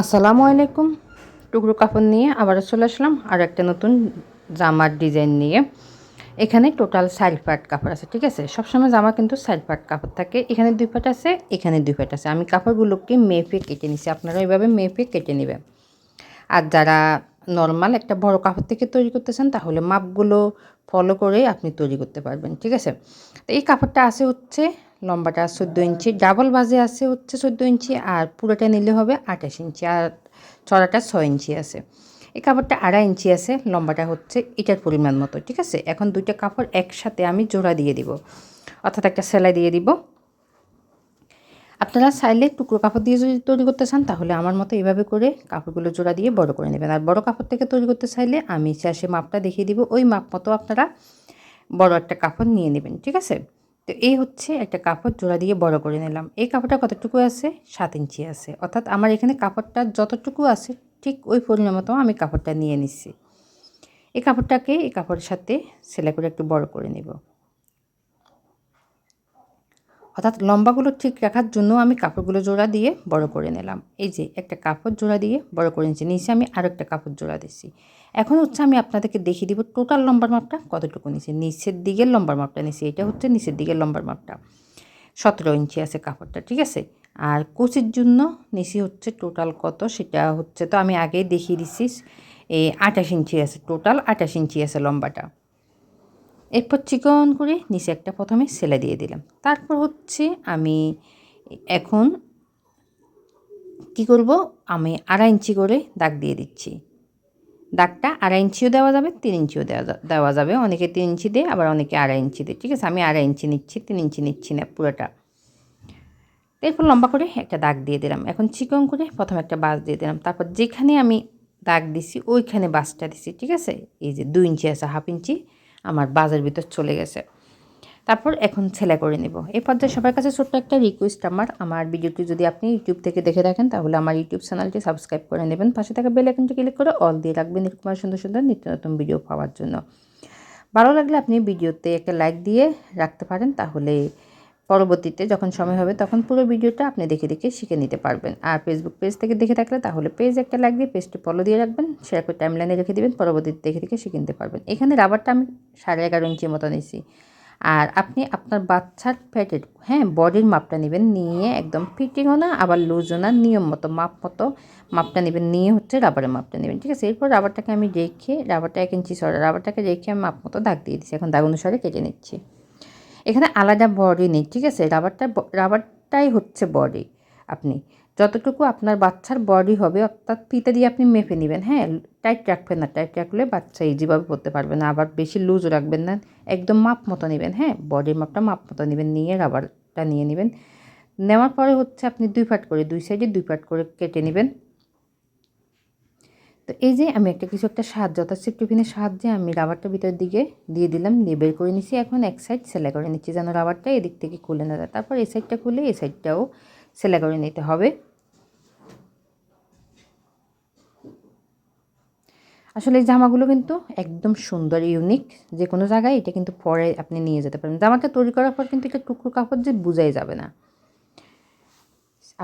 আসসালামু আলাইকুম। টুকরো কাপড় নিয়ে আবারও চলে আসলাম আর একটা নতুন জামার ডিজাইন নিয়ে। এখানে টোটাল সাইড পার্ট কাপড় আছে, ঠিক আছে? সবসময় জামা কিন্তু সাইড পার্ট কাপড় থাকে। এখানে দুই পাট আছে, এখানে দুই পাট আছে। আমি কাপড়গুলোকে মেপে কেটে নিছি। আপনারা এইভাবে মেপে কেটে নেবেন। আর যারা নর্মাল একটা বড় কাপড় থেকে তৈরি করতেছেন তাহলে মাপগুলো ফলো করে আপনি তৈরি করতে পারবেন, ঠিক আছে? তো এই কাপড়টা আছে হচ্ছে লম্বাটা চোদ্দ ইঞ্চি, ডাবল বাজে আছে হচ্ছে চোদ্দ ইঞ্চি আর পুরোটা নিলে হবে আঠাশ ইঞ্চি আর চড়াটা ছয় ইঞ্চি আছে। এই কাপড়টা আড়াই ইঞ্চি আছে, লম্বাটা হচ্ছে এটার পরিমাণ মতো, ঠিক আছে? এখন দুইটা কাপড় একসাথে আমি জোড়া দিয়ে দিব, অর্থাৎ একটা সেলাই দিয়ে দিব। আপনারা চাইলে টুকরো কাপড় দিয়ে যদি তৈরি করতে চান, তাহলে আমার মতো এইভাবে করে কাপড়গুলো জোড়া দিয়ে বড় করে নেবেন। আর বড় কাপড় থেকে তৈরি করতে চাইলে আমি সে মাপটা দেখিয়ে দিব, ওই মাপ মতো আপনারা বড় একটা কাপড় নিয়ে নেবেন, ঠিক আছে? তো এই হচ্ছে একটা কাপড় জোড়া দিয়ে বড় করে নিলাম। এই কাপড়টা কতটুকু আছে? সাত ইঞ্চি আছে। অর্থাৎ আমার এখানে কাপড়টা যতটুকু আছে, ঠিক ওই পরিমাণ মতো আমি কাপড়টা নিয়ে নিচ্ছি এই কাপড়টাকে এই কাপড়ের সাথে সেলাই করে একটু বড় করে নেব। অর্থাৎ লম্বাগুলো ঠিক রাখার জন্য আমি কাপড়গুলো জোড়া দিয়ে বড় করে নিলাম। এই যে একটা কাপড় জোড়া দিয়ে বড় করে নিচ্ছি নিচে আমি আরও একটা কাপড় জোড়া দিচ্ছি এখন হচ্ছে আমি আপনাদেরকে দেখিয়ে দিব টোটাল লম্বার মাপটা কতটুকু নিচে নিচের দিকের লম্বার মাপটা নিচে এটা হচ্ছে নিচের দিকের লম্বার মাপটা। সতেরো ইঞ্চি আছে কাপড়টা, ঠিক আছে? আর কুচির জন্য নিচে হচ্ছে টোটাল কত সেটা হচ্ছে তো আমি আগেই দেখিয়ে দিচ্ছি। এই আঠাশ ইঞ্চি আছে টোটাল আঠাশ ইঞ্চি আছে লম্বাটা। এরপর চিকন করে নিচে একটা প্রথমে সেলাই দিয়ে দিলাম। তারপর হচ্ছে আমি এখন কি করব? আমি আড়াই ইঞ্চি করে দাগ দিয়ে দিচ্ছি। দাগটা আড়াই ইঞ্চিও দেওয়া যাবে, তিন ইঞ্চিও দেওয়া দেওয়া যাবে। অনেকে তিন ইঞ্চি দেয়, আবার অনেকে আড়াই ইঞ্চি দেয়। ঠিক আছে, আমি আড়াই ইঞ্চি নিচ্ছি, তিন ইঞ্চি নিচ্ছি না পুরোটা। এরপর লম্বা করে একটা দাগ দিয়ে দিলাম। এখন চিকন করে প্রথমে একটা বাস দিয়ে দিলাম। তারপর যেখানে আমি দাগ দিছি, ওইখানে বাসটা দিছি। ঠিক আছে, এই যে দুই ইঞ্চি আছে, হাফ ইঞ্চি। আমার বাজার ভিতর চলে গেছে। তারপর এখন ছেলে করে নেব। এই পর্যায়ে সবার কাছে ছোট্ট একটা রিকোয়েস্ট আমার। আমার ভিডিওটি যদি আপনি ইউটিউব থেকে দেখে রাখেন তাহলে আমার ইউটিউব চ্যানেলটি সাবস্ক্রাইব করে নেবেন। পাশে থাকা বেল আইকনটি ক্লিক করে অল দিয়ে রাখবেন এরকম সুন্দর সুন্দর নিত্য নতুন ভিডিও পাওয়ার জন্য। ভালো লাগলে আপনি ভিডিওতে একটা লাইক দিয়ে রাখতে পারেন, তাহলে পরবর্তীতে যখন সময় হবে তখন পুরো ভিডিওটা আপনি দেখে দেখে শিখে নিতে পারবেন। আর ফেসবুক পেজ থেকে দেখে থাকলে তাহলে পেজ একটা দিয়ে পেজটি ফলো দিয়ে রাখবেন। সেটা করে টাইম লাইনে রেখে দেবেন, পরবর্তীতে দেখে দেখে শিখে নিতে পারবেন। এখানে রাবারটা আমি সাড়ে এগারো ইঞ্চির মতো নিয়েছি। আর আপনি আপনার বাচ্চার ফ্যাটের হ্যাঁ বডির মাপটা নেবেন। নিয়ে একদম ফিটিংও না, আবার লুজও না, নিয়ম মতো, মাপ মতো মাপটা নেবেন। নিয়ে হচ্ছে রাবারের মাপটা নেবেন, ঠিক আছে? এরপর রাবারটাকে আমি রেখে রাবারটা এক ইঞ্চি সরা রাবারটাকে রেখে আমি মাপ মতো দাগ দিয়ে দিচ্ছি এখন দাগ অনুসারে কেটে নিচ্ছি। এখানে আলাদা বডি নেই, ঠিক আছে? রাবারটা রাবারটাই হচ্ছে বডি আপনি। যতটুকু আপনার বাচ্চার বডি হবে, অর্থাৎ ফিতে দিয়ে আপনি মেপে নেবেন হ্যাঁ? টাইট রাখবেন না টাইট রাখলে বাচ্চা ইজিভাবে পড়তে পারবে না। আবার বেশি লুজ রাখবেন না, একদম মাপ মতো নেবেন হ্যাঁ? বডির মাপটা মাপ মতো নেবেন, নিয়ে রাবারটা নিয়ে নেবেন। নেওয়ার পরে হচ্ছে আপনি দুই পাট করে, দুই সাইডে দুই পাট করে কেটে নেবেন। তো এই যে আমি একটা কিছু একটা সাহায্য অর্থাৎ সিফটিফিনের সাহায্যে আমি রাবারটা ভিতরের দিকে দিয়ে দিলাম, দিয়ে বের করে নিচ্ছি এখন এক সাইড সেলাই করে নিচ্ছি যেন রাবারটা এদিক থেকে খুলে না যায়। তারপর এই সাইডটা খুলে এই সাইডটাও সেলাই করে নিতে হবে। আসলে এই জামাগুলো কিন্তু একদম সুন্দর ইউনিক যে কোনো জায়গায় এটা কিন্তু পরে আপনি নিয়ে যেতে পারেন জামাটা তৈরি করার পর কিন্তু এটা টুকরো কাপড় যে বুঝাই যাবে না।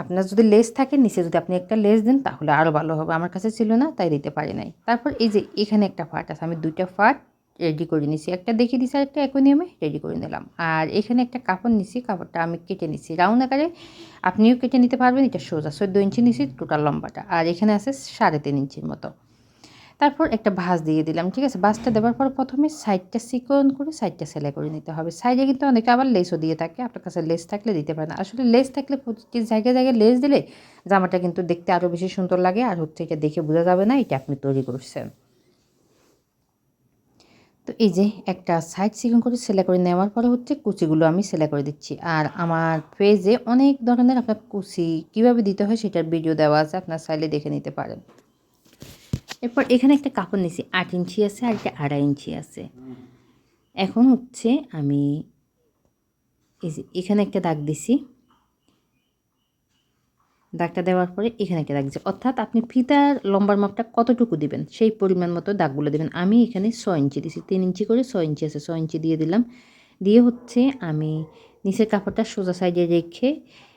আপনার যদি লেস থাকে, নিচে যদি আপনি একটা লেস দেন, তাহলে আরও ভালো হবে। আমার কাছে ছিল না, তাই দিতে পারি নাই। তারপর এই যে এখানে একটা ফাট আছে, আমি দুইটা ফাট রেডি করে নিছি একটা দেখে দিছি আর একটা একই নিয়মে রেডি করে নিলাম। আর এখানে একটা কাপড় নিছি কাপড়টা আমি কেটে নিছি রাউন্ড আকারে আপনিও কেটে নিতে পারবেন, এটা সোজা। চোদ্দ ইঞ্চি নিছি টোটাল লম্বাটা। আর এখানে আছে সাড়ে তিন ইঞ্চির মতো। তারপর একটা ভাঁজ দিয়ে দিলাম, ঠিক আছে? ভাঁজটা দেওয়ার পর প্রথমে সাইডটা সিকন করে সাইডটা সেলাই করে নিতে হবে। সাইডে কিন্তু অনেকে আবার লেসও দিয়ে থাকে, আপনার কাছে লেস থাকলে দিতে পারেন। আসলে লেস থাকলে প্রতিটি জায়গায় জায়গায় লেস দিলে জামাটা কিন্তু দেখতে আরও বেশি সুন্দর লাগে আর হচ্ছে এটা দেখে বোঝা যাবে না এটা আপনি তৈরি করছেন। তো এই যে একটা সাইড সিকন করে সেলাই করে নেওয়ার পরে হচ্ছে কুচিগুলো আমি সেলাই করে দিচ্ছি। আর আমার পেজে অনেক ধরনের আপনার কুচি কীভাবে দিতে হয় সেটার ভিডিও দেওয়া আছে, আপনার সাইলে দেখে নিতে পারেন। এরপর এখানে একটা কাপড় নিয়েছি, আট ইঞ্চি আছে আর একটা আড়াই ইঞ্চি আছে। এখন হচ্ছে আমি এখানে একটা দাগ দিছি। দাগটা দেওয়ার পরে এখানে একটা দাগ দিচ্ছি অর্থাৎ আপনি ফিতার লম্বার মাপটা কতটুকু দিবেন? সেই পরিমাণ মতো দাগগুলো দেবেন। আমি এখানে ছ ইঞ্চি দিছি, তিন ইঞ্চি করে ছয় ইঞ্চি আছে ছ ইঞ্চি দিয়ে দিলাম। দিয়ে হচ্ছে আমি নিচের কাপড়টা সোজা সাইডে রেখে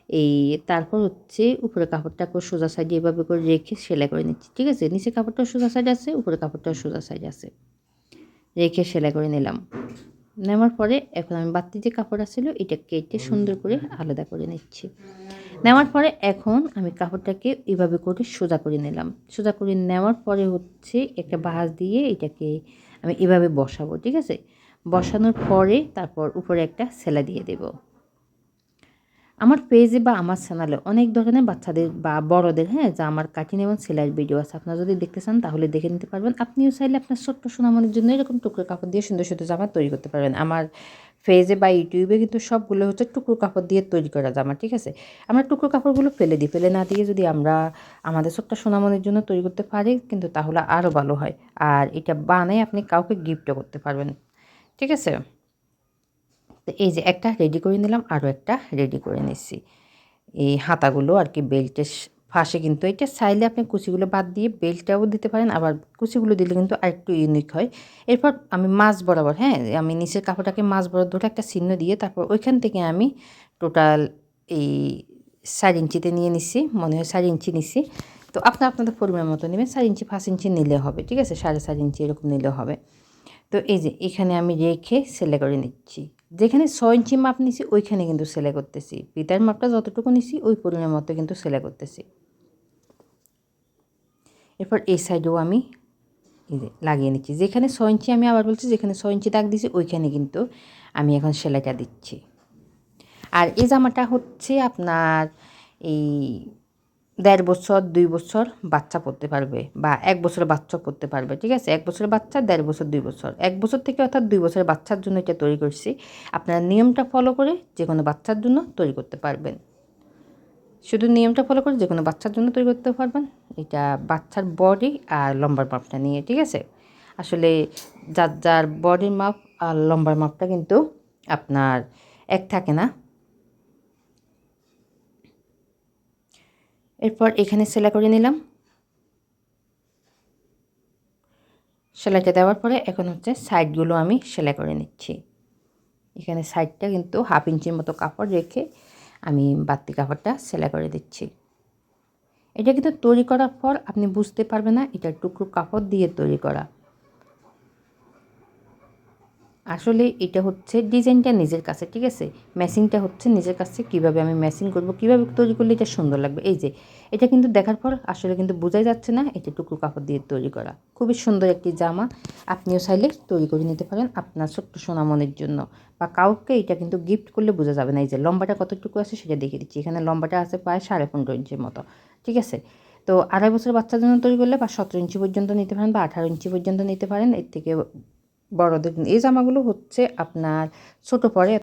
এই তারপর হচ্ছে উপরে কাপড়টাকে সোজা সাইডে এভাবে করে রেখে সেলাই করে নিচ্ছি, ঠিক আছে? নিচে কাপড়টা সোজা সাইড আছে উপরে কাপড়টাও সোজা সাইড আছে। রেখে সেলাই করে নিলাম। নেওয়ার পরে এখন আমি বাড়তি যে কাপড় আছিল এটা কেটে সুন্দর করে আলাদা করে নিচ্ছি। নেওয়ার পরে এখন আমি কাপড়টাকে এভাবে করে সোজা করে নিলাম। সোজা করে নেওয়ার পরে হচ্ছে একটা বাঁশ দিয়ে এটাকে আমি এভাবে বসাবো, ঠিক আছে? বসানোর পরে তারপর উপরে একটা সেলাই দিয়ে দেব। আমার পেজে বা আমার চ্যানেলে অনেক ধরনের বাচ্চাদের বা বড়দের হ্যাঁ যা আমার কাটিং এবং সেলাইয়ের ভিডিও আছে। আপনারা যদি দেখতে চান, তাহলে দেখে নিতে পারবেন। আপনিও চাইলে আপনার ছোট্ট সোনামনির জন্য এরকম টুকরো কাপড় দিয়ে সুন্দর সুন্দর জামা তৈরি করতে পারবেন। আমার ফেজে বা ইউটিউবে কিন্তু সবগুলো হচ্ছে টুকরো কাপড় দিয়ে তৈরি করা জামা, ঠিক আছে? আমরা টুকরো কাপড়গুলো ফেলে দিই। ফেলে না দিয়ে যদি আমরা আমাদের ছোট্ট সোনামনির জন্য তৈরি করতে পারি, কিন্তু তাহলে আরও ভালো হয়। আর এটা বানায় আপনি কাউকে গিফটও করতে পারবেন। ঠিক আছে? তো এই যে একটা রেডি করে নিলাম আরও একটা রেডি করে নিচ্ছি এই হাতাগুলো আর কি বেল্টের ফাঁসে কিন্তু এটা চাইলে আপনি কুচিগুলো বাদ দিয়ে বেল্টটাও দিতে পারেন, আবার কুচিগুলো দিলে কিন্তু আরেকটু ইউনিক হয়। এরপর আমি মাছ বরাবর হ্যাঁ আমি নিচের কাপড়টাকে মাছ বরাবর ধরে একটা চিহ্ন দিয়ে তারপর ওইখান থেকে আমি টোটাল এই চার ইঞ্চিতে নিয়ে নিচ্ছি মনে হয় চার ইঞ্চি নিচ্ছি তো আপনার আপনাদের পরিমাণ মতো নেবেন, চার ইঞ্চি, পাঁচ ইঞ্চি নিলে হবে, ঠিক আছে? সাড়ে চার ইঞ্চি এরকম নিলে হবে। তো এই যে এখানে আমি রেখে সেলাই করে নিচ্ছি। যেখানে ছয় ইঞ্চি মাপ নিছি, ওইখানে কিন্তু সেলাই করতেছি। পিতার মাপটা যতটুকু নিছি, ওই পরিমাণ মতো কিন্তু সেলাই করতেছি। এরপর এই সাইডেও আমি লাগিয়ে নিচ্ছি। যেখানে ছয় ইঞ্চি আমি আবার বলছি, যেখানে ছয় ইঞ্চি দাগ দিছি, ওইখানে কিন্তু আমি এখন সেলাইটা দিচ্ছি। আর এই জামাটা হচ্ছে আপনার এই দেড় বছর, দুই বছর বাচ্চা পড়তে পারবে বা এক বছরের বাচ্চা পড়তে পারবে, ঠিক আছে? এক বছরের বাচ্চা, দেড় বছর, দুই বছর। এক বছর থেকে অর্থাৎ দুই বছরের বাচ্চার জন্য এটা তৈরি করছি। আপনারা নিয়মটা ফলো করে যে কোনো বাচ্চার জন্য তৈরি করতে পারবেন। শুধু নিয়মটা ফলো করে যে কোনো বাচ্চার জন্য তৈরি করতে পারবেন। এটা বাচ্চার বডি আর লম্বার মাপটা নিয়ে, ঠিক আছে? আসলে যার যার বডির মাপ আর লম্বার মাপটা কিন্তু আপনার এক থাকে না। এরপর এখানে সেলাই করে নিলাম। সেলাইটা দেওয়ার পরে এখন হচ্ছে সাইডগুলো আমি সেলাই করে নিচ্ছি। এখানে সাইডটা কিন্তু হাফ ইঞ্চির মতো কাপড় রেখে আমি বাড়তি কাপড়টা সেলাই করে দিচ্ছি। এটা কিন্তু তৈরি করার পর আপনি বুঝতে পারবেন না, এটা টুকরো কাপড় দিয়ে তৈরি করা। আসলে এটা হচ্ছে ডিজাইনটা নিজের কাছে, ঠিক আছে? ম্যাচিংটা হচ্ছে নিজের কাছে, কীভাবে আমি ম্যাচিং করব, কীভাবে তৈরি করলে এটা সুন্দর লাগবে। এই যে, এটা কিন্তু দেখার পর আসলে কিন্তু বোঝাই যাচ্ছে না এটা টুকরো কাপড় দিয়ে তৈরি করা। খুবই সুন্দর একটি জামা, আপনিও চাইলে তৈরি করে নিতে পারেন আপনার ছোট্ট সোনামনের জন্য। বা কাউকে এটা কিন্তু গিফট করলে বোঝা যাবে না, এই যে লম্বাটা কতটুকু আছে সেটা দেখিয়ে দিচ্ছি। এখানে লম্বাটা আছে প্রায় সাড়ে পনেরো ইঞ্চির মতো, ঠিক আছে? তো আড়াই বছর বাচ্চার জন্য তৈরি করলে বা সতেরো ইঞ্চি পর্যন্ত নিতে পারেন বা আঠারো ইঞ্চি পর্যন্ত নিতে পারেন। এর থেকে বড়দের এই জামাগুলো হচ্ছে আপনার ছোট পরে